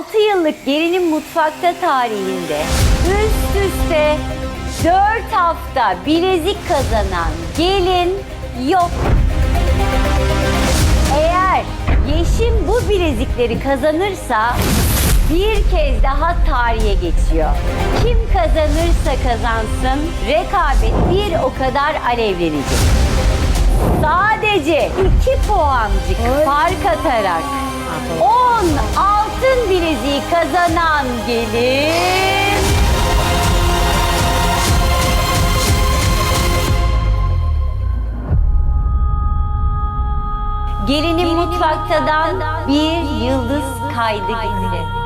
6 yıllık gelinin mutfakta tarihinde üst üste 4 hafta bilezik kazanan gelin yok. Eğer Yeşim bu bilezikleri kazanırsa bir kez daha tarihe geçiyor. Kim kazanırsa kazansın rekabet bir o kadar alevlenecek. Sadece 2 puancık fark atarak 10 altın bileziği kazanan gelin Gelinin mutfaktadan bir yıldız kaydı gitti.